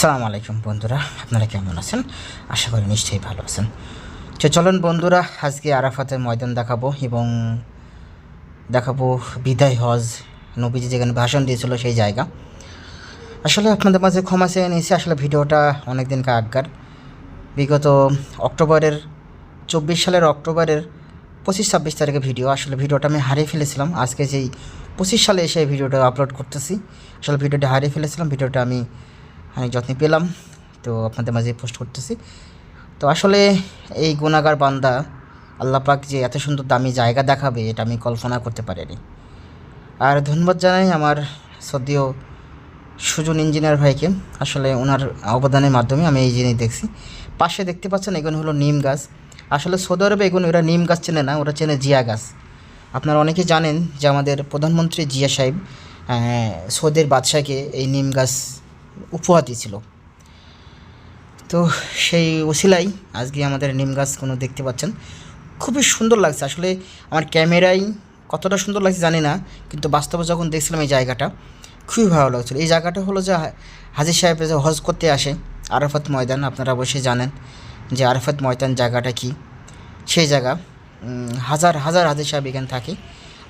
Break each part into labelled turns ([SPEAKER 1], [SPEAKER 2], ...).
[SPEAKER 1] আসসালামু আলাইকুম বন্ধুরা, আপনারা কেমন আছেন? আশা করি নিশ্চয়ই ভালো আছেন। তো চলুন বন্ধুরা, আজকে আরাফাতের ময়দান দেখাবো এবং দেখাবো বিদায় হজ। নবীজি যেখানে ভাষণ দিয়েছিল সেই জায়গা। আসলে আপনাদের মাঝে ক্ষমা চেয়ে নিয়েছি, আসলে ভিডিওটা অনেক দিনকে আজ্ঞার বিগত অক্টোবরের, চব্বিশ সালের অক্টোবরের পঁচিশ ছাব্বিশ তারিখে ভিডিও। আসলে ভিডিওটা আমি হারিয়ে ফেলেছিলাম। আজকে যেই পঁচিশ সালে এসে ভিডিওটা আপলোড করতেছি, আসলে ভিডিওটা হারিয়ে ফেলেছিলাম। ভিডিওটা আমি অনেক যত্নে পেলাম। তো আপনাদের মাঝে পোস্ট করতেছি। তো আসলে এই গুণাগার বান্দা আল্লাহ পাক যে এত সুন্দর দামি জায়গা দেখাবে, এটা আমি কল্পনা করতে পারিনি। আর ধন্যবাদ জানাই আমার সদ্যীয় সুজন ইঞ্জিনিয়ার ভাইকে। আসলে ওনার অবদানের মাধ্যমে আমি এই জিনিস দেখছি। পাশে দেখতে পাচ্ছেন, এগুলো হলো নিম গাছ। আসলে সৌদি আরবে এগুলো ওরা নিম গাছ চেনে না, ওরা চেনে জিয়া গাছ। আপনারা অনেকে জানেন যে আমাদের প্রধানমন্ত্রী জিয়া সাহেব সৌদের বাদশাকে এই নিম গাছ উপহার দিয়েছিল তো সেই ওসিলাই আজকে আমাদের নিম গাছগুলো দেখতে পাচ্ছেন। খুবই সুন্দর লাগছে। আসলে আমার ক্যামেরায় কতটা সুন্দর লাগছে জানি না, কিন্তু বাস্তবে যখন দেখছিলাম এই জায়গাটা, খুবই ভালো লাগছিল। এই জায়গাটা হলো যে হাজির সাহেব যে হজ করতে আসে আরাফাত ময়দান, আপনারা অবশ্যই জানেন যে আরাফাত ময়দান জায়গাটা কি। সেই জায়গা হাজার হাজার হাজির সাহেব এখানে থাকে।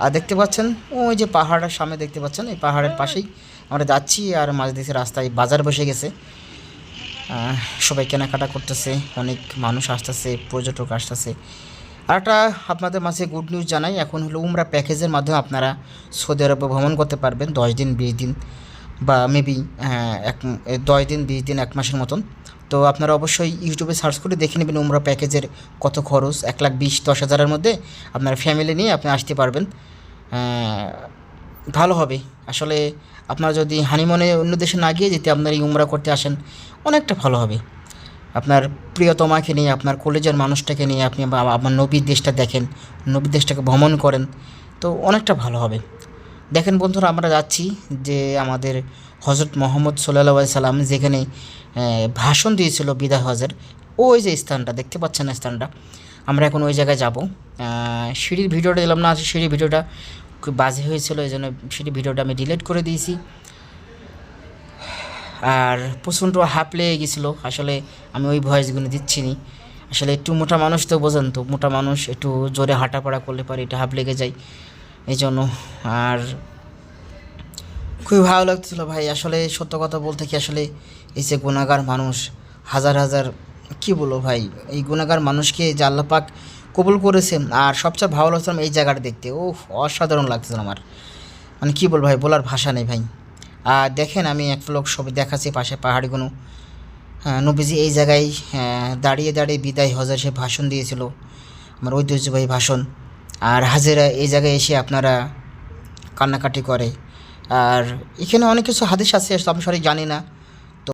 [SPEAKER 1] আর দেখতে পাচ্ছেন ওই যে পাহাড়ের সামনে দেখতে পাচ্ছেন, এই পাহাড়ের পাশেই আমরা যাচ্ছি আর মাঝ দিকে রাস্তায় বাজার বসে গেছে। সবাই কেনাকাটা করতেছে, অনেক মানুষ আসতেছে, পর্যটক আসতেছে। আর একটা আপনাদের মাঝে গুড নিউজ জানাই, এখন হলো উমরা প্যাকেজের মাধ্যমে আপনারা সৌদি আরবে ভ্রমণ করতে পারবেন, দশ দিন, বিশ দিন বা মেবি এক দশ দিন, বিশ দিন, এক মাসের মতন। তো আপনারা অবশ্যই ইউটিউবে সার্চ করে দেখে নেবেন উমরা প্যাকেজের কত খরচ, এক লাখ বিশ, দশ হাজারের মধ্যে আপনার ফ্যামিলি নিয়ে আপনি আসতে পারবেন। ভালো হবে। আসলে আপনারা যদি হানিমনে অন্য দেশে না গিয়ে যদি আপনার এই উমরা করতে আসেন, অনেকটা ভালো হবে। আপনার প্রিয়তমাকে নিয়ে, আপনার কলেজের মানুষটাকে নিয়ে আপনি আপনার নবীর দেশটা দেখেন, নবীর দেশটাকে ভ্রমণ করেন, তো অনেকটা ভালো হবে। দেখেন বন্ধুরা, আমরা যাচ্ছি যে আমাদের হজরত মোহাম্মদ সাল্লাহ সাল্লাম যেখানে ভাষণ দিয়েছিল বিদা হজের, ওই যে স্থানটা, দেখতে পাচ্ছেন স্থানটা। আমরা এখন ওই জায়গায় যাব। সিঁড়ির ভিডিওটা দিলাম না, সিঁড়ির ভিডিওটা। খুব বাজে হয়েছিল, এই জন্য সেটি ভিডিওটা আমি ডিলিট করে দিয়েছি। আর প্রচণ্ড হাঁপ লেগে গেছিল, আসলে আমি ওই ভয়েসগুলো দিচ্ছি নি আসলে একটু মোটা মানুষ তো বোঝেন তো, মোটা মানুষ একটু জোরে হাঁটাপড়া করলে পারে এটা হাঁপ লেগে যায়, এই জন্য। আর খুবই ভালো লাগতেছিলো ভাই, আসলে সত্য কথা বলতে কি, আসলে এই যে গুণাগার মানুষ, হাজার হাজার, কি বলব ভাই, এই গুণাগার মানুষকে যে আল্লাহ পাক কবুল করেছেন। আর সবচেয়ে ভালো লাগছিলাম এই জায়গাটা দেখতে। ও অসাধারণ লাগতেছিল আমার। মানে কী বলব ভাই বলার ভাষা নেই ভাই। আর দেখেন আমি এক লোক ছবি দেখাচ্ছি পাশে পাহাড়গুলো। হ্যাঁ, নবীজি এই জায়গায় হ্যাঁ, দাঁড়িয়ে দাঁড়িয়ে বিদায় হজের সে ভাষণ দিয়েছিল। আমার ঐতিহ্যবাহী ভাষণ। আর হাজেরা এই জায়গায় এসে আপনারা কান্নাকাটি করে। আর এখানে অনেক কিছু হাদিস আছে আমি সরি জানি না।